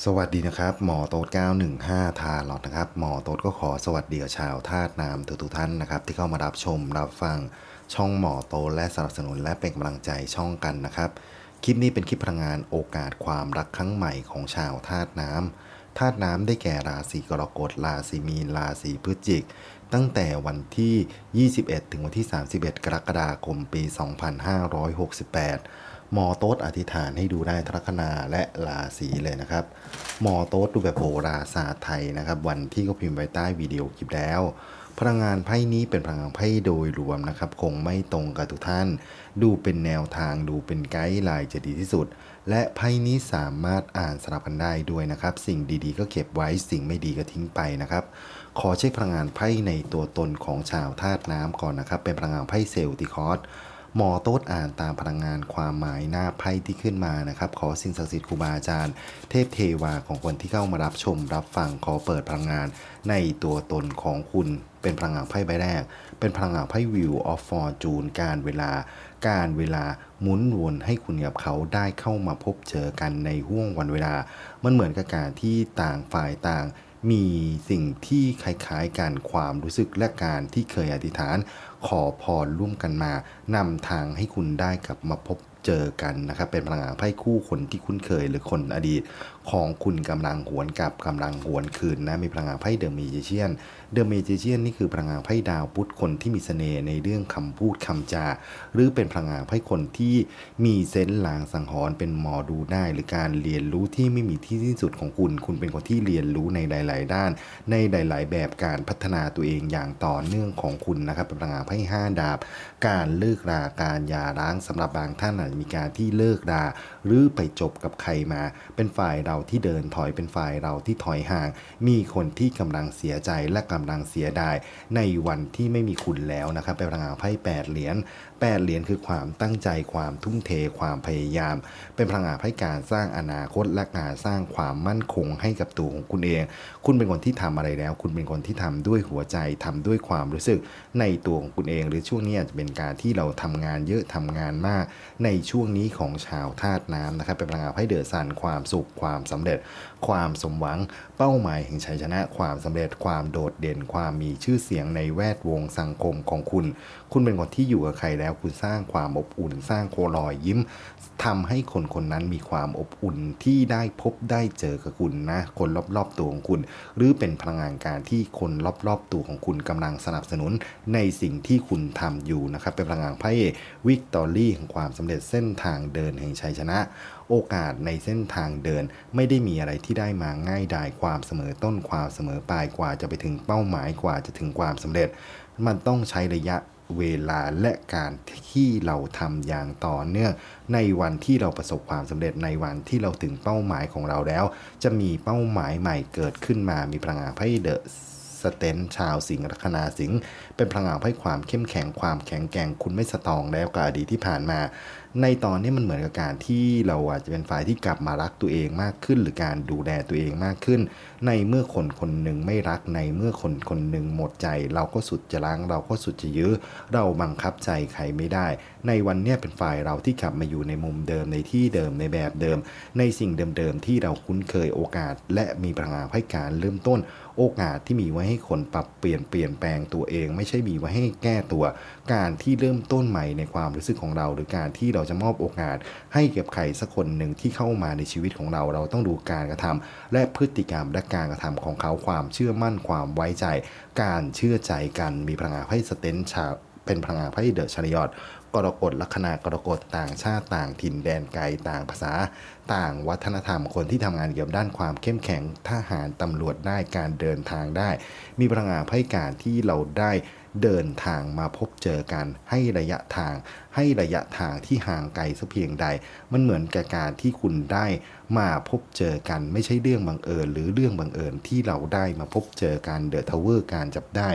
สวัสดีนะครับหมอโต๊ด915 ทาร์ลอตนะครับ หมอโต๊ดก็ขอสวัสดีกับชาวธาตุน้ำทุกท่านนะครับ ที่เข้ามารับชมรับฟังช่องหมอโต๊ดและสนับสนุนและเป็นกำลังใจช่องกันนะครับ คลิปนี้เป็นคลิปพลังงานโอกาสความรักครั้งใหม่ของชาวธาตุน้ำธาตุน้ำได้แก่ราศีกรกฎราศีมีนราศีพฤศจิก ตั้งแต่วันที่ 21 ถึงวันที่ 31 กรกฎาคมปี 2568 หมอโต๊ดอธิษฐานให้ดูได้ทรคนาและราศีเลยนะครับหมอโต๊ดดูแบบโหราศาสตร์ไทยนะครับ วันที่ก็พิมพ์ไว้ใต้วิดีโอคลิปแล้วพลังงานไพ่นี้เป็นพลังงานไพ่โดยรวมนะครับ คงไม่ตรงกับทุกท่าน ดูเป็นแนวทางดูเป็นไกด์ไลน์จะดีที่สุด และไพ่นี้สามารถอ่านสลับกันได้ด้วยนะครับ สิ่งดีๆ ก็เก็บไว้สิ่งไม่ดีก็ทิ้งไปนะครับ ขอเช็คพลังงานไพ่ในตัวตนของชาวธาตุน้ำก่อนนะครับ เป็นพลังงานไพ่เซลติคอส หมอโต๊ดอ่านตามพลังงานความหมายหน้าไพ่ที่ขึ้นมานะครับ ขอสิ่งศักดิ์สิทธิ์ครูบาอาจารย์ เทพเทวาของคนที่เข้ามารับชมรับฟังขอเปิดพลังงาน ในตัวตนของคุณเป็นพลังงานไพ่ใบแรก เป็นพลังงานไพ่วิวออฟฟอร์จูนการเวลา การเวลาหมุนวนให้คุณกับเขาได้เข้ามาพบเจอกันในห่วงวันเวลา มันเหมือนกับการที่ต่างฝ่ายต่างมีสิ่งที่คล้ายๆกันความรู้สึกและการที่เคยอธิษฐาน ขอพรร่วมกันมานำทางให้คุณได้กลับมาพบ เจอกันนะครับเป็นพลังงานไพ่คู่คนที่คุ้นเคย หรือคนอดีตของคุณกำลังหวนกลับกำลังหวนคืนนะมีพลังงานไพ่เดอะมีเชียนเดอะมีเชียนนี่คือพลังงานไพ่ดาวพุธคนที่มีเสน่ห์ในเรื่องคำพูดคำจา หรือเป็นพลังงานไพ่คนที่มีเซนส์ลางสังหรณ์เป็นหมอดูได้ หรือการเรียนรู้ที่ไม่มีที่สิ้นสุดของคุณ คุณเป็นคนที่เรียนรู้ในหลาย ๆ ด้าน ในหลาย ๆ แบบการพัฒนาตัวเองอย่างต่อเนื่องของคุณนะครับเป็นพลังงานไพ่ห้าดาบ การเลิกราการยาร้างสำหรับบางท่านอาจมีการที่เลิกราหรือไปจบกับใครมา เป็นฝ่ายเราที่เดินถอยเป็นฝ่ายเราที่ถอยห่าง มีคนที่กำลังเสียใจและกำลังเสียดาย ในวันที่ไม่มีคุณแล้วนะครับเป็นพลังงานไพ่แปดเหรียญแปดเหรียญคือความตั้งใจความทุ่มเทความพยายาม เป็นพลังงานไพ่การสร้างอนาคตและการสร้างความมั่นคงให้กับตัวของคุณเอง คุณเป็นคนที่ทำอะไรแล้ว คุณเป็นคนที่ทำด้วยหัวใจทำด้วยความรู้สึกในตัวของคุณเอง หรือช่วงนี้อาจจะเป็นการที่เราทำงานเยอะทำงานมาก ในช่วงนี้ของชาวธาตุน้ำนะครับเป็นพลังงานให้เดือดสันความสุขความสำเร็จ ความสมหวัง เป้าหมายแห่งชัยชนะ ความสำเร็จ ความโดดเด่น ความมีชื่อเสียงในแวดวงสังคมของคุณ คุณเป็นคนที่อยู่กับใครแล้ว คุณสร้างความอบอุ่น สร้างโครอยยิ้มทำให้คนคนนั้นมีความอบอุ่นที่ได้พบได้เจอกับคุณนะ คนรอบๆตัวของคุณ หรือเป็นพลังงานการที่คนรอบๆตัวของคุณกำลังสนับสนุนในสิ่งที่คุณทำอยู่นะครับ เป็นพลังงานไพ่วิกตอรี่แห่งความสำเร็จเส้นทางเดินแห่งชัยชนะ โอกาสในเส้นทางเดิน ไม่ได้มีอะไรที่ได้มาง่ายดายความเสมอต้นความเสมอปลายกว่าจะไปถึงเป้าหมายกว่าจะถึงความสำเร็จ มันต้องใช้ระยะเวลาและการที่เราทำอย่างต่อเนื่อง ในวันที่เราประสบความสำเร็จในวันที่เราถึงเป้าหมายของเราแล้ว จะมีเป้าหมายใหม่เกิดขึ้นมามีพลังงานไพ่เดอะสเตนชาวสิงห์ลัคนาสิงห์เป็นพลังงานไพ่ความเข้มแข็งความแข็งแกร่งคุณไม่สตองแล้วกับอดีตที่ผ่านมา ในตอนนี้มันเหมือนกับการที่เราอาจจะเป็นฝ่ายที่กลับมารักตัวเองมากขึ้น หรือการดูแลตัวเองมากขึ้น ในเมื่อคนคนหนึ่งไม่รักในเมื่อคนคนหนึ่งหมดใจ เราก็สุดจะล้าง เราก็สุดจะยื้อเราบังคับใจใครไม่ได้ ในวันเนี้ยเป็นฝ่ายเราที่กลับมาอยู่ในมุมเดิมในที่เดิมในแบบเดิม ในสิ่งเดิมๆที่เราคุ้นเคยโอกาส และมีพลังงานให้การเริ่มต้น โอกาสที่มีไว้ให้คนปรับเปลี่ยนเปลี่ยนแปลงตัวเอง ไม่ใช่มีไว้ให้แก้ตัวการที่เริ่มต้นใหม่ในความรู้สึกของเรา หรือการที่เราจะมอบโอกาส ให้กับใครสักคนหนึ่งที่เข้ามาในชีวิตของเรา เราต้องดูการกระทำและพฤติกรรมและการกระทำของเขาความเชื่อมั่นความไว้ใจ การเชื่อใจกันมีพลังงานให้สเตนชาเป็นพลังงานให้เดอะชริยอดกรกฎลัคนากรกฎต่างชาติต่างถิ่นแดนไกลต่างภาษา ต่างวัฒนธรรมคนที่ทำงานเกี่ยวกับด้านความเข้มแข็งทหารตำรวจได้การเดินทางได้ มีพลังงานให้การที่เราได้ เดินทางมาพบเจอกัน ให้ระยะทาง ให้ระยะทางที่ห่างไกลสักเพียงใด มันเหมือนกับการที่คุณได้มาพบเจอกันไม่ใช่เรื่องบังเอิญ หรือเรื่องบังเอิญที่เราได้มาพบเจอกันเดอะทาวเวอร์การจับได้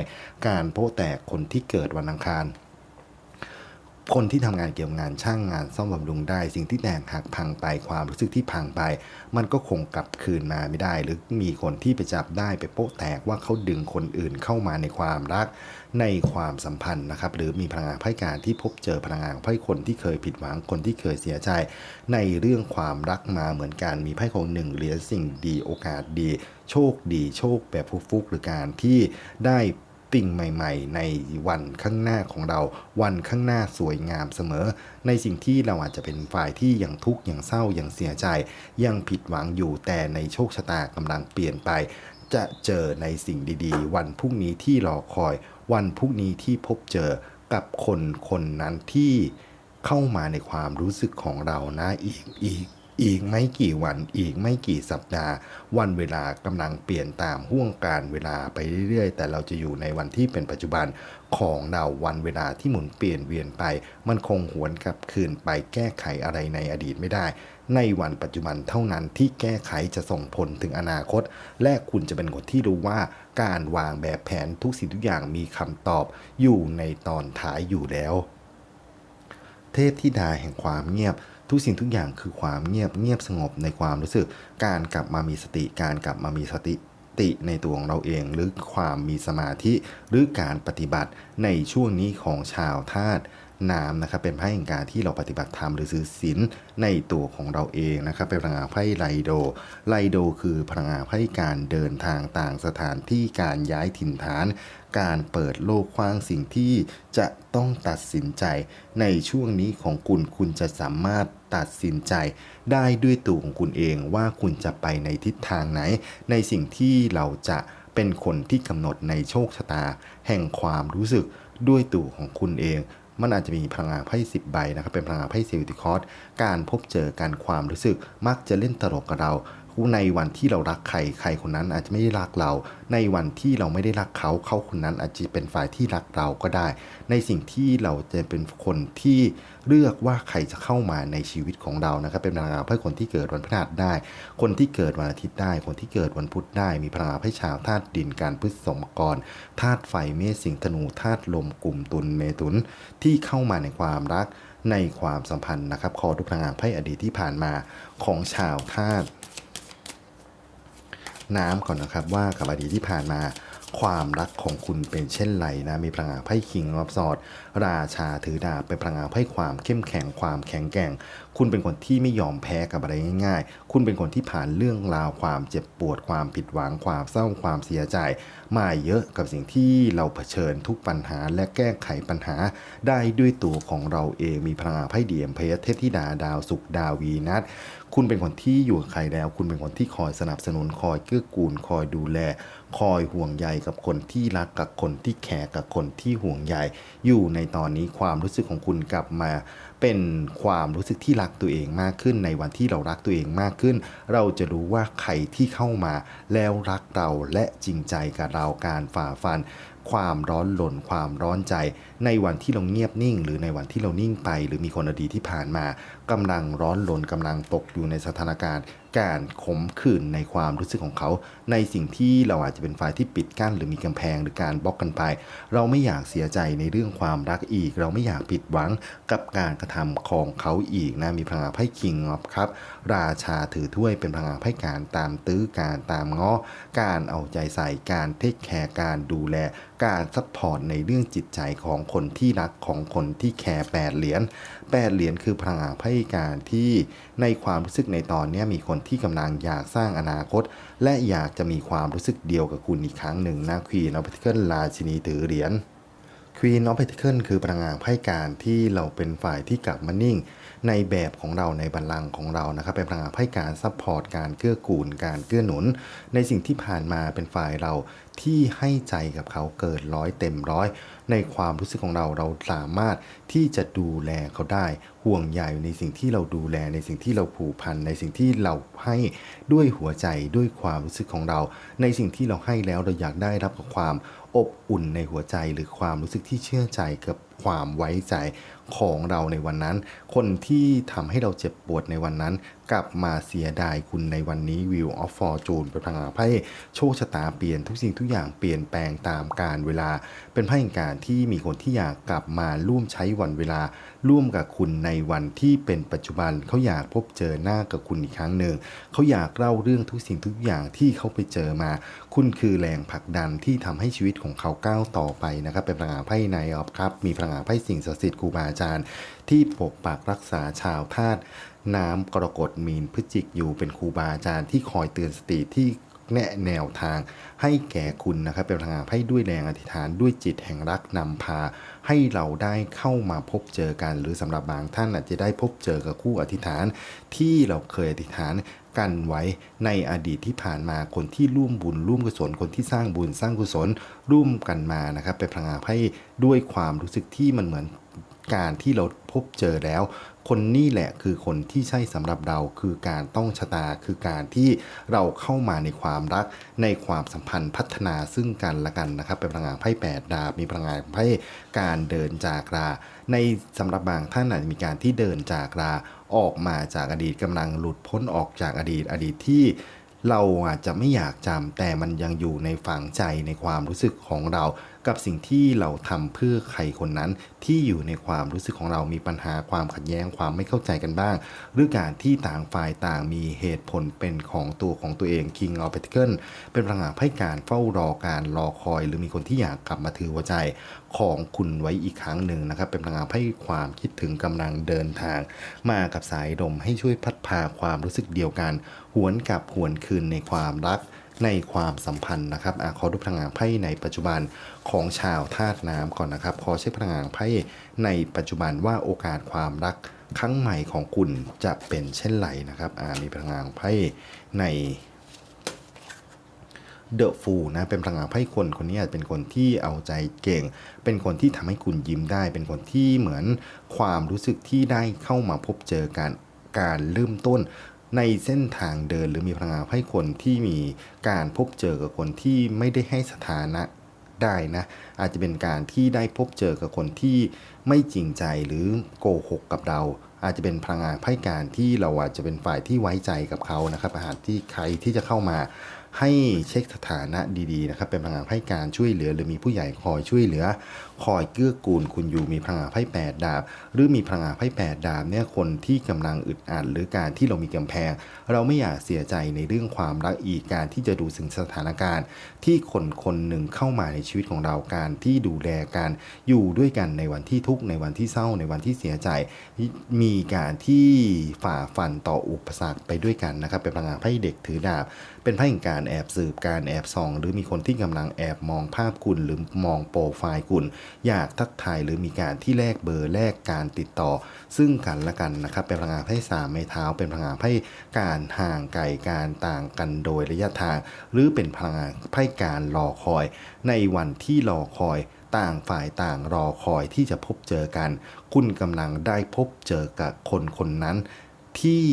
การโพแตกคนที่เกิดวันอังคาร คนที่ทำงานเกี่ยวกับงานช่างงานซ่อมบำรุงได้ สิ่งที่แตกหักพังไปความรู้สึกที่พังไป มันก็คงกลับคืนมาไม่ได้ หรือมีคนที่ไปจับได้ไปโป๊ะแตกว่าเขาดึงคนอื่นเข้ามาในความรัก ในความสัมพันธ์นะครับ หรือมีพลังงานไพ่การที่พบเจอพลังงานไพ่คนที่เคยผิดหวังคนที่เคยเสียใจ ในเรื่องความรักมาเหมือนกันมีไพ่ของหนึ่งเหรียญสิ่งดีโอกาสดี โชคดี โชคแบบฟุกๆหรือการที่ได้ ปิ่งใหม่ๆ ในวันข้างหน้าของเราวันข้างหน้าสวยงามเสมอ ในสิ่งที่เราอาจจะเป็นฝ่ายที่ยังทุกข์ยังเศร้ายังเสียใจ ยังผิดหวังอยู่แต่ในโชคชะตากำลังเปลี่ยนไป จะเจอในสิ่งดีๆ วันพรุ่งนี้ที่รอคอย วันพรุ่งนี้ที่พบเจอกับคนคนนั้นที่เข้ามาในความรู้สึกของเรานะอีกอีก อีกไม่กี่วันอีกไม่กี่สัปดาห์ วันเวลากำลังเปลี่ยนตามห่วงการเวลาไปเรื่อยๆ แต่เราจะอยู่ในวันที่เป็นปัจจุบันของเราวันเวลาที่หมุนเปลี่ยนเวียนไป มันคงหวนกลับคืนไปแก้ไขอะไรในอดีตไม่ได้ ในวันปัจจุบันเท่านั้นที่แก้ไขจะส่งผลถึงอนาคต และคุณจะเป็นคนที่รู้ว่าการวางแบบแผนทุกสิ่งทุกอย่างมีคำตอบอยู่ในตอนท้ายอยู่แล้ว เทพธิดาแห่งความเงียบ ทุกสิ่งทุกอย่างคือความเงียบเงียบสงบในความรู้สึก การกลับมามีสติ การกลับมามีสติติในตัวของเราเอง หรือความมีสมาธิหรือการปฏิบัติในช่วงนี้ของชาวธาตุน้ำนะครับเป็นไพ่แห่งการที่เราปฏิบัติธรรมหรือซื้อศีลในตัวของเราเองนะครับเป็นพลังงานไพ่ไลโด ไลโดคือพลังงานไพ่การเดินทางต่างสถานที่การย้ายถิ่นฐาน การเปิดโลกกว้างสิ่งที่จะต้องตัดสินใจในช่วงนี้ของคุณคุณจะสามารถ ตัดสินใจ ได้ด้วยตัวของคุณเองว่าคุณจะไปในทิศทางไหน ในสิ่งที่เราจะเป็นคนที่กำหนดในโชคชะตา แห่งความรู้สึกด้วยตัวของคุณเองมันอาจจะมีพลังงานไพ่สิบใบนะครับเป็นพลังงานไพ่เซลติคอสการพบเจอการความรู้สึกมักจะเล่นตลกกับเรา ในวันที่เรารักใครใครคนนั้นอาจจะไม่ได้รักเรา ในวันที่เราไม่ได้รักเขาเขาคนนั้นอาจจะเป็นฝ่ายที่รักเราก็ได้ ในสิ่งที่เราจะเป็นคนที่เลือกว่าใครจะเข้ามาในชีวิตของเรานะครับเป็นพลังงานไพ่คนที่เกิดวันพฤหัสได้ คนที่เกิดวันอาทิตย์ได้ คนที่เกิดวันพุธได้ มีพลังงานไพ่ชาวธาตุดินการพฤษสมกรธาตุไฟเมษสิงธนูธาตุลมกลุ่มตุลเมตุนที่เข้ามาในความรักในความสัมพันธ์นะครับ ขอดูพลังงานไพ่อดีตที่ผ่านมาของชาวธาตุ น้ำก่อนนะครับ ว่ากับอดีตที่ผ่านมาความรักของคุณเป็นเช่นไรนะ มีพลังงานไพ่คิงออฟสอด ราชาถือดาบเป็นพลังงานไพ่ความเข้มแข็งความแข็งแกร่ง คุณเป็นคนที่ไม่ยอมแพ้กับอะไรง่าย ๆ คุณเป็นคนที่ผ่านเรื่องราวความเจ็บปวดความผิดหวังความเศร้าความเสียใจ มาเยอะกับสิ่งที่เราเผชิญทุกปัญหาและแก้ไขปัญหา ได้ด้วยตัวของเราเองมีพลังงานไพ่เดียมเพสเทพธิดาดาวสุขดาววีนัส คุณเป็นคนที่อยู่กับใครแล้ว คุณเป็นคนที่คอยสนับสนุนคอยเกื้อกูลคอยดูแล คอยห่วงใยกับคนที่รักกับคนที่แคร์กับคนที่ห่วงใยอยู่ในตอนนี้ความรู้สึกของคุณกลับมาเป็นความรู้สึกที่รักตัวเองมากขึ้น ในวันที่เรารักตัวเองมากขึ้น เราจะรู้ว่าใครที่เข้ามา แล้วรักเราและจริงใจกับเราการฝ่าฟัน ความร้อนหล่นความร้อนใจ ในวันที่เราเงียบนิ่ง หรือในวันที่เรานิ่งไป หรือมีคนอดีตที่ผ่านมา กำลังร้อนหลนกำลังตกอยู่ในสถานการณ์ การขมขื่นในความรู้สึกของเขา ในสิ่งที่เราอาจจะเป็นฝ่ายที่ปิดกั้น หรือมีกำแพงหรือการบล็อกกันไป เราไม่อยากเสียใจในเรื่องความรักอีก เราไม่อยากผิดหวังกับการกระทำของเขาอีกนะมีพลังงานไพ่คิงครับ ราชาถือถ้วยเป็นพลังงานไพ่การตามตื้อการตามง้อการเอาใจใส่การเทคแคร์การดูแล การซัพพอร์ตในเรื่องจิตใจของคนที่รักของคนที่แคร์แปดเหรียญแปดเหรียญคือพลังงานไพ่การที่ในความรู้สึกในตอนนี้มีคนที่กำลังอยากสร้างอนาคต และอยากจะมีความรู้สึกเดียวกับคุณอีกครั้งหนึ่งนะควีนออฟเพติเคิลราชินีถือเหรียญควีนออฟเพติเคิลคือพลังงานไพ่การที่เราเป็นฝ่ายที่กลับมานิ่ง ในแบบของเราในบัลลังก์ของเรานะครับเป็นพลังงานไพ่การซัพพอร์ตการเกื้อกูลการเกื้อหนุน ในสิ่งที่ผ่านมาเป็นฝ่ายเรา ที่ให้ใจกับเขาเกิดร้อยเต็มร้อย ในความรู้สึกของเราเราสามารถที่จะดูแลเขาได้ ห่วงใยในสิ่งที่เราดูแลในสิ่งที่เราผูกพันในสิ่งที่เราให้ด้วยหัวใจด้วยความรู้สึกของเรา ในสิ่งที่เราให้แล้วเราอยากได้รับกับความอบอุ่นในหัวใจหรือความรู้สึกที่เชื่อใจกับความไว้ใจของเราในวันนั้น คนที่ทำให้เราเจ็บปวดในวันนั้น กลับมาเสียดายคุณในวันนี้ Wheel of Fortune เป็นพลังไพ่โชคชะตาเปลี่ยนทุกสิ่งทุกอย่างเปลี่ยนแปลงตามกาลเวลา เป็นไพ่แห่งการที่มีคนที่อยากกลับมาร่วมใช้วันเวลา ร่วมกับคุณในวันที่เป็นปัจจุบันเขาอยากพบเจอหน้ากับคุณอีกครั้งหนึ่งเขาอยากเล่าเรื่องทุกสิ่งทุกอย่างที่เขาไปเจอมา คุณคือแรงผลักดันที่ทำให้ชีวิตของเขาก้าวต่อไปนะครับ เป็นพลังงานไพ่ในออฟครับ มีพลังงานไพ่สิ่งศักดิ์สิทธิ์ครูบาอาจารย์ ที่ปกปักรักษาชาวธาตุ น้ำกรกฎมีนพฤจิกอยู่เป็นครูบาอาจารย์ที่คอยเตือนสติที่แนะแนวทางให้แก่คุณนะครับ เป็นพลังงานไพ่ด้วยแรงอธิษฐานด้วยจิตแห่งรักนำพา ให้เราได้เข้ามาพบเจอกัน หรือสำหรับบางท่านอาจจะได้พบเจอกับคู่อธิษฐาน ที่เราเคยอธิษฐานกันไว้ในอดีตที่ผ่านมาคนที่ร่วมบุญร่วมกุศลคนที่สร้างบุญสร้างกุศลร่วมกันมานะครับ เป็นพลังงานไพ่ด้วยความรู้สึกที่มันเหมือนการที่เราพบเจอแล้ว คนนี้แหละคือคนที่ใช่สำหรับเราคือการต้องชะตาคือการที่เราเข้ามาในความรักในความสัมพันธ์พัฒนาซึ่งกันและกันนะครับ เป็นพลังงานไพ่แปดดาบมีพลังงานไพ่การเดินจากลาในสำหรับบางท่านอาจจะมีการที่เดินจากลาออกมาจากอดีตกำลังหลุดพ้นออกจากอดีตอดีตที่เราอาจจะไม่อยากจำแต่มันยังอยู่ในฝังใจในความรู้สึกของเรา กับสิ่งที่เราทำเพื่อใครคนนั้นที่อยู่ในความรู้สึกของเรามีปัญหาความขัดแย้งความไม่เข้าใจกันบ้าง หรือการที่ต่างฝ่ายต่างมีเหตุผลเป็นของตัวของตัวเอง King of Pentacle เป็นพลังงานให้การเฝ้ารอการรอคอย หรือมีคนที่อยากกลับมาถือหัวใจของคุณไว้อีกครั้งหนึ่งนะครับ เป็นพลังงานให้ความคิดถึงกำลังเดินทาง มากับสายลมให้ช่วยพัดพาความรู้สึกเดียวกัน หวนกลับหวนคืนในความรัก ในความสัมพันธ์นะครับอขอดูพลังงานไพ่ในปัจจุบันของชาวธาตุน้ำก่อนนะครับ ขอเช็คพลังงานไพ่ในปัจจุบันว่าโอกาสความรักครั้งใหม่ของคุณจะเป็นเช่นไรนะครับมีพลังงานไพ่ในเดอะฟูนะเป็นพลังงานไพ่คนคนนี้อาจเป็นคนที่เอาใจเก่ง เป็นคนที่ทำให้คุณยิ้มได้ เป็นคนที่เหมือนความรู้สึกที่ได้เข้ามาพบเจอการการเริ่มต้น ในเส้นทางเดินหรือมีพลังงานไพ่คนที่มีการพบเจอกับคนที่ไม่ได้ให้สถานะได้นะ อาจจะเป็นการที่ได้พบเจอกับคนที่ไม่จริงใจหรือโกหกกับเรา อาจจะเป็นพลังงานไพ่การที่เราอาจจะเป็นฝ่ายที่ไว้ใจกับเขานะครับ อาหารที่ใครที่จะเข้ามาให้เช็คสถานะดีๆนะครับ เป็นพลังงานให้การช่วยเหลือ หรือมีผู้ใหญ่คอยช่วยเหลือคอยเกื้อกูลคุณอยู่มีพลังงานไพ่แปดดาบ หรือมีพลังงานไพ่แปดดาบเนี่ยคนที่กำลังอึดอัดหรือการที่เรามีกำแพง เราไม่อยากเสียใจในเรื่องความรักอีกการที่จะดูถึงสถานการณ์ ที่คนคนหนึ่งเข้ามาในชีวิตของเราการที่ดูแลการอยู่ด้วยกันในวันที่ทุกข์ในวันที่เศร้าในวันที่เสียใจ มีการที่ฝ่าฟันต่ออุปสรรคไปด้วยกันนะครับเป็นพลังงานไพ่เด็กถือดาบ เป็นไพ่แห่งการแอบสืบการแอบส่อง หรือมีคนที่กำลังแอบมองภาพคุณหรือมองโปรไฟล์คุณอยากทักทายหรือมีการที่แลกเบอร์แลกการติดต่อ ซึ่งกันและกันนะครับ เป็นพลังงานไพ่สามไม้เท้า เป็นพลังงานไพ่การห่างไกลการต่างกันโดยระยะทาง หรือเป็นพลังงานไพ่การรอคอย ในวันที่รอคอยต่างฝ่ายต่างรอคอยที่จะพบเจอกัน คุณกำลังได้พบเจอกับคนคนนั้นที่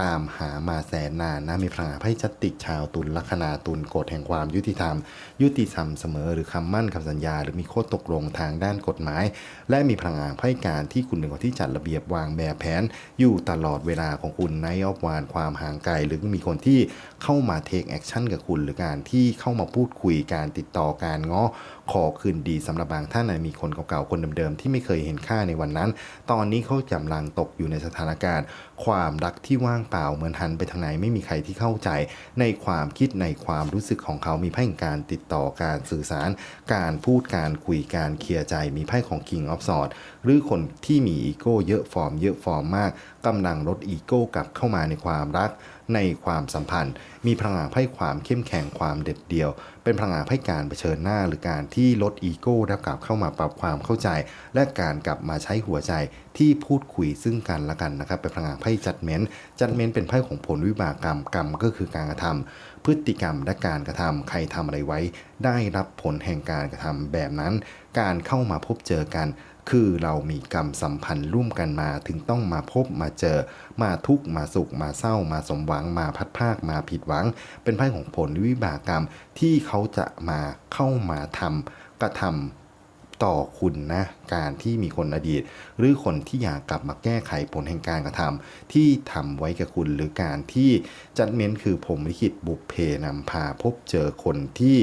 ตามหามาแสนนานนะมีพลังงานไพ่จัตติกชาวตุลลัคนาตุลกฎแห่งความยุติธรรม ยุติธรรมเสมอ หรือคำมั่นคำสัญญา หรือมีข้อตกลงทางด้านกฎหมาย และมีพลังงานไพ่การที่คุณเป็นคนที่จัดระเบียบวางแบบแผน อยู่ตลอดเวลาของคุณในออบวานความห่างไกลหรือมีคนที่เข้ามาเทคแอคชั่นกับคุณ หรือการที่เข้ามาพูดคุยการติดต่อการง้อขอคืนดีสำหรับบางท่านมีคนเก่าๆคนเดิมๆที่ไม่เคยเห็นค่าในวันนั้น ตอนนี้เขากำลังตกอยู่ในสถานการณ์ ความรักที่ว่างเปล่าเหมือนหันไปทางไหนไม่มีใครที่เข้าใจ ในความคิดในความรู้สึกของเขามีไพ่ของการติดต่อการสื่อสาร การพูดการคุยการเคลียร์ใจ มีไพ่ของ King of Swords หรือคนที่มีอีโก้เยอะฟอร์มเยอะฟอร์มมากกำลังลดอีโก้กลับเข้ามาในความรัก ในความสัมพันธ์ มีพลังงานไพ่ความเข้มแข็งความเด็ดเดี่ยว เป็นพลังงานไพ่การเผชิญหน้า หรือการที่ลดอีโก้แล้วกลับเข้ามาปรับความเข้าใจ และการกลับมาใช้หัวใจที่พูดคุยซึ่งกันและกันนะครับ เป็นพลังงานไพ่จัดเม้นจัดเม้นเป็นไพ่ของผลวิบากกรรมกรรมก็คือการกระทำพฤติกรรมและการกระทำใครทำอะไรไว้ ได้รับผลแห่งการกระทำแบบนั้น การเข้ามาพบเจอกัน คือเรามีกรรมสัมพันธ์ร่วมกันมาถึงต้องมาพบมาเจอ มาทุกข์มาสุข มาเศร้า มาสมหวัง มาพัดภาค มาผิดหวัง เป็นไพ่ของผลวิบากกรรมที่เขาจะมาเข้ามาทำกระทำต่อคุณนะการที่มีคนอดีต หรือคนที่อยากกลับมาแก้ไขผลแห่งการกระทำที่ทำไว้กับคุณหรือการที่จัดเม้นคือผมลิขิตบุพเพนำพาพบเจอคนที่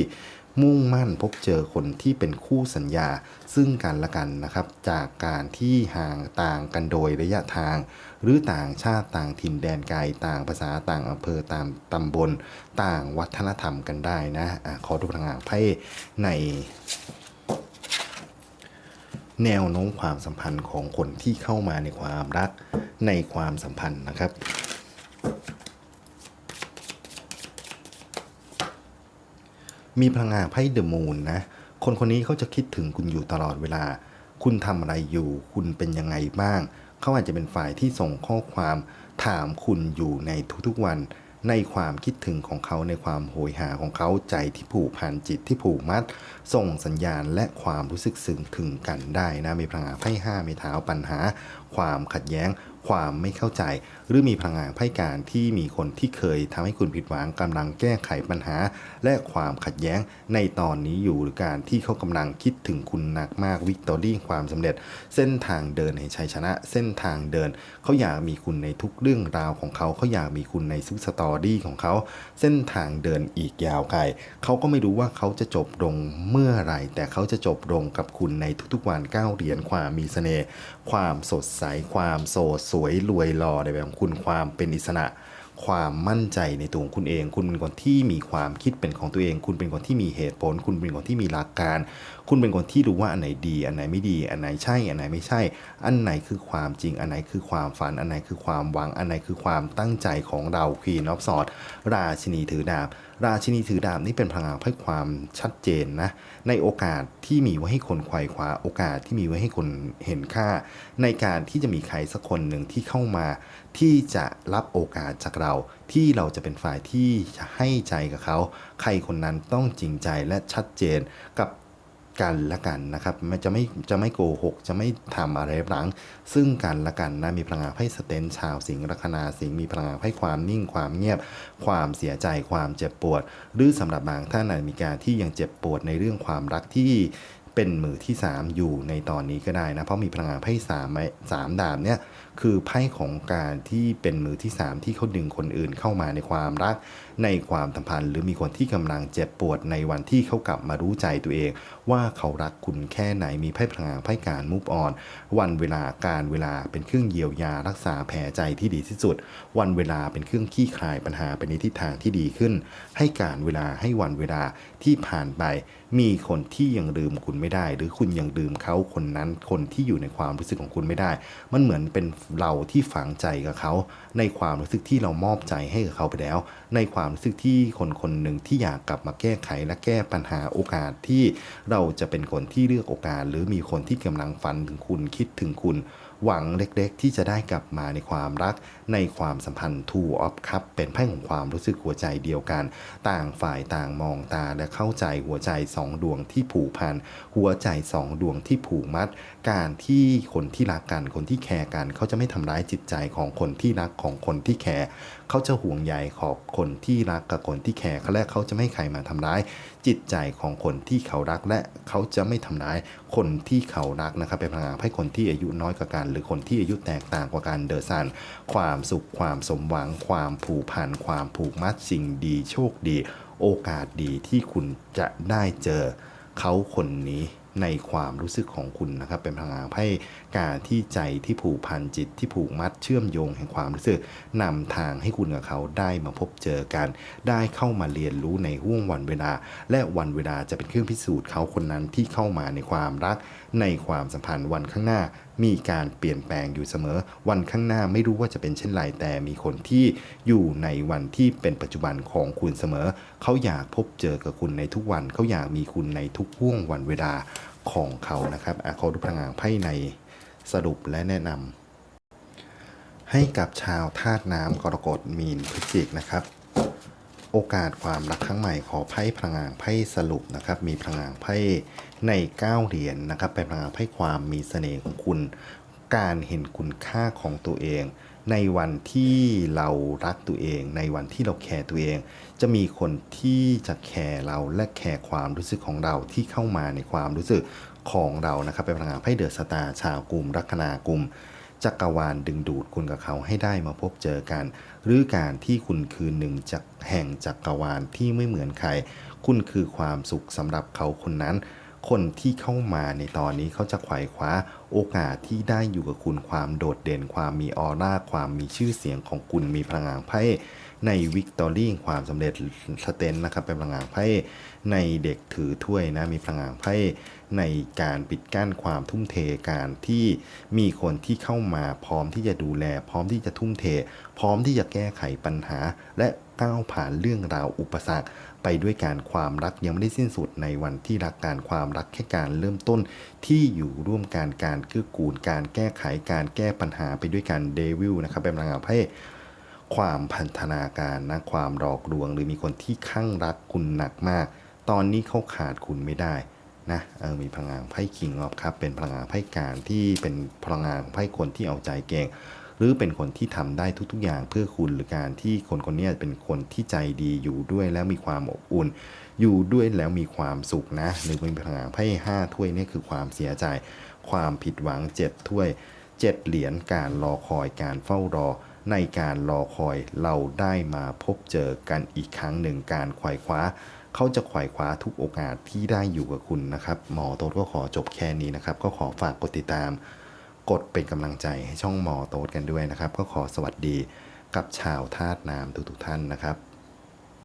มุ่งมั่นพบเจอคนที่เป็นคู่สัญญาซึ่งกันและกันนะครับ จากการที่ห่างต่างกันโดยระยะทาง หรือต่างชาติต่างถิ่นแดนไกลต่างภาษาต่างอำเภอตางตำบลต่างวัฒนธรรมกันได้นะอะขอดูพลังงานไพ่ในแนวโน้มความสัมพันธ์ของคนที่เข้ามาในความรักในความสัมพันธ์นะครับ มีพลังงานไพ่เดอะมูนนะ คนคนนี้เขาจะคิดถึงคุณอยู่ตลอดเวลา คุณทำอะไรอยู่ คุณเป็นยังไงบ้าง เขาอาจจะเป็นฝ่ายที่ส่งข้อความถามคุณอยู่ในทุกๆวัน ในความคิดถึงของเขาในความโหยหาของเขาใจที่ผูกพันจิตที่ผูกมัด ส่งสัญญาณและความรู้สึกซึ้งถึงกันได้นะมีพลังงานไพ่ห้ามีเท้าปัญหา ความขัดแย้ง ความไม่เข้าใจ หรือมีพลังงานไพ่การที่มีคนที่เคยทำให้คุณผิดหวังกำลังแก้ไขปัญหา และความขัดแย้งในตอนนี้อยู่หรือการที่เขากำลังคิดถึงคุณหนักมากวิกตอรี่ความสำเร็จ เส้นทางเดินให้ชัยชนะ เส้นทางเดิน เขาอยากมีคุณในทุกเรื่องราวของเขาเขาอยากมีคุณในทุกสตอรี่ของเขา เส้นทางเดินอีกยาวไกลเขาก็ไม่รู้ว่าเขาจะจบลงเมื่อไหร่แต่เขาจะจบลงกับคุณในทุกๆวันก้าวเหรียญความมีเสน่ห์ความสดใสความโสดสวยรวยหล่อในแบบของคุณความเป็นอิสระ ความมั่นใจในตัวของคุณเอง คุณเป็นคนที่มีความคิดเป็นของตัวเอง คุณเป็นคนที่มีเหตุผล คุณเป็นคนที่มีหลักการ คุณเป็นคนที่รู้ว่าอันไหนดี อันไหนไม่ดี อันไหนใช่ อันไหนไม่ใช่ อันไหนคือความจริง อันไหนคือความฝัน อันไหนคือความหวัง อันไหนคือความตั้งใจของเรา Queen of Swords ราชินีถือดาบ ราชินีถือดาบนี่เป็นพลังงานให้ความชัดเจนนะ ในโอกาสที่มีไว้ให้คนไขว่คว้า โอกาสที่มีไว้ให้คนเห็นค่า ในการที่จะมีใครสักคนหนึ่งที่เข้ามา ที่จะรับโอกาสจากเรา ที่เราจะเป็นฝ่ายที่จะให้ใจกับเขา ใครคนนั้นต้องจริงใจและชัดเจนกับ กันและกันนะครับไม่จะไม่จะไม่โกหก จะไม่ทำอะไรหลัง ซึ่งกันและกันนะมีพลังงานไพ่สเตนชาวสิงห์ลัคนาสิงห์มีพลังงานไพ่ความนิ่งความเงียบ ความเสียใจความเจ็บปวด หรือสำหรับบางท่านอาจมีการที่ยังเจ็บปวดในเรื่องความรักที่เป็นมือที่ 3 อยู่ในตอนนี้ก็ได้นะ เพราะมีพลังงานไพ่สามสามดาบเนี่ย คือไพ่ของการที่เป็นมือที่ 3 ที่เขาดึงคนอื่นเข้ามาในความรัก ในความสัมพันธ์ หรือมีคนที่กำลังเจ็บปวดในวันที่เขากลับมารู้ใจตัวเอง ว่าเขารักคุณแค่ไหนมีไพ่พลังงานไพ่การมูฟออน วันเวลาการเวลาเป็นเครื่องเยียวยารักษาแผลใจที่ดีที่สุด วันเวลาเป็นเครื่องขี้คลายปัญหาไปในทิศทางที่ดีขึ้น ให้การเวลาให้วันเวลาที่ผ่านไป มีคนที่ยังลืมคุณไม่ได้ หรือคุณยังลืมเขาคนนั้นคนที่อยู่ในความรู้สึกของคุณไม่ได้ มันเหมือนเป็นเราที่ฝังใจกับเขา ในความรู้สึกที่เรามอบใจให้กับเขาไปแล้ว ในความรู้สึกที่คนคนหนึ่งที่อยากกลับมาแก้ไขและแก้ปัญหาโอกาสที่เราจะเป็นคนที่เลือกโอกาส หรือมีคนที่กำลังฝันถึงคุณคิดถึงคุณ หวังเล็กๆ ที่จะได้กลับมาในความรัก ในความสัมพันธ์ Two of Cup เป็นไพ่ของความรู้สึกหัวใจเดียวกัน ต่างฝ่ายต่างมองตาและเข้าใจหัวใจสองดวงที่ผูกพัน หัวใจสองดวงที่ผูกมัด การที่คนที่รักกัน คนที่แคร์กัน เขาจะไม่ทำร้ายจิตใจของคนที่รักของคนที่แคร์เขาจะห่วงใยของคนที่รักกับคนที่แคร์เขาและเขาจะไม่ใครมาทำร้าย จิตใจของคนที่เขารักและเขาจะไม่ทำร้ายคนที่เขารักนะครับเป็นพลังงานให้คนที่อายุน้อยกว่ากัน หรือคนที่อายุแตกต่างกว่ากันเดอซันความความสุข ความสมหวัง ความผูกพัน ความผูกมัดสิ่งดี โชคดี โอกาสดีที่คุณจะได้เจอเขาคนนี้ในความรู้สึกของคุณนะครับ เป็นพลังงานให้การที่ใจที่ผูกพันจิตที่ผูกมัดเชื่อมโยงแห่งความรู้สึกนำทางให้คุณกับเขาได้มาพบเจอกัน ได้เข้ามาเรียนรู้ในห่วงวันเวลา และวันเวลาจะเป็นเครื่องพิสูจน์เขาคนนั้นที่เข้ามาในความรัก ในความสัมพันธ์วันข้างหน้า มีการเปลี่ยนแปลงอยู่เสมอ วันข้างหน้าไม่รู้ว่าจะเป็นเช่นไรแต่มีคนที่อยู่ในวันที่เป็นปัจจุบันของคุณเสมอ เขาอยากพบเจอกับคุณในทุกวัน เขาอยากมีคุณในทุกห่วงวันเวลาของเขานะครับอาขอดูพลังงานไพ่ใน สรุปและแนะนำให้กับชาวธาตุน้ำกรกฎมีนพฤศจิกนะครับ โอกาสความรักครั้งใหม่ขอไพ่พลังงานไพ่สรุปนะครับ มีพลังงานไพ่ใน9เหรียญนนะครับเป็นพลังงานไพ่ความมีเสน่ห์ของคุณ การเห็นคุณค่าของตัวเองในวันที่เรารักตัวเอง ในวันที่เราแคร์ตัวเอง จะมีคนที่จะแคร์เราและแคร์ความรู้สึกของเราที่เข้ามาในความรู้สึก ของเรานะครับเป็นพลังงานไพ่เดอะสตาร์ชาวกลุ่มลัคนากลุ่มจักรวาลดึงดูดคุณกับเขาให้ได้มาพบเจอกัน หรือการที่คุณคือหนึ่งจากแห่งจักรวาลที่ไม่เหมือนใคร คุณคือความสุขสำหรับเขาคนนั้น คนที่เข้ามาในตอนนี้เขาจะไขว่คว้าโอกาสที่ได้อยู่กับคุณความโดดเด่น ความมีออร่า ความมีชื่อเสียงของคุณมีพลังงานไพ่ในวิกตอรี่ความสำเร็จสเตนนะครับเป็นพลังงานไพ่ในเด็กถือถ้วยนะมีพลังงานไพ่ในการปิดกั้นความทุ่มเทการที่มีคนที่เข้ามาพร้อมที่จะดูแล พร้อมที่จะทุ่มเท พร้อมที่จะแก้ไขปัญหา และก้าวผ่านเรื่องราวอุปสรรค ไปด้วยการความรักยังไม่ได้สิ้นสุดในวันที่รักการความรักแค่การเริ่มต้นที่อยู่ร่วมกันการเกื้อกูลการแก้ไขการแก้ปัญหาไปด้วยกันเดวิลนะครับเป็นพลังงานไพ่ความพันธนาการนะความหลอกลวง หรือมีคนที่ข้างรักคุณหนักมาก ตอนนี้เขาขาดคุณไม่ได้นะเออมีพลังงานไพ่คิงออฟครับเป็นพลังงานไพ่การที่เป็นพลังงานไพ่คนที่เอาใจเก่ง หรือเป็นคนที่ทำได้ทุก ๆ อย่างเพื่อคุณหรือการที่คนคนนี้เป็นคนที่ใจดีอยู่ด้วยแล้วมีความอบอุ่น อยู่ด้วยแล้วมีความสุขนะหรือเป็นพลังงานไพ่ห้าถ้วยนี่คือความเสียใจ ความผิดหวังเจ็ดถ้วยเจ็ดเหรียญการรอคอยการเฝ้ารอในการรอคอยเราได้มาพบเจอกันอีกครั้งหนึ่งการขว่คว้า เขาจะขว่คว้าทุกโอกาสที่ได้อยู่กับคุณนะครับ หมอโต๊ดก็ขอจบแค่นี้นะครับ ก็ขอฝากกดติดตาม กดเป็นกำลังใจให้ช่องหมอโต๊ดกันด้วยนะครับ ก็ขอสวัสดีกับชาวธาตุน้ำทุกๆท่านนะครับ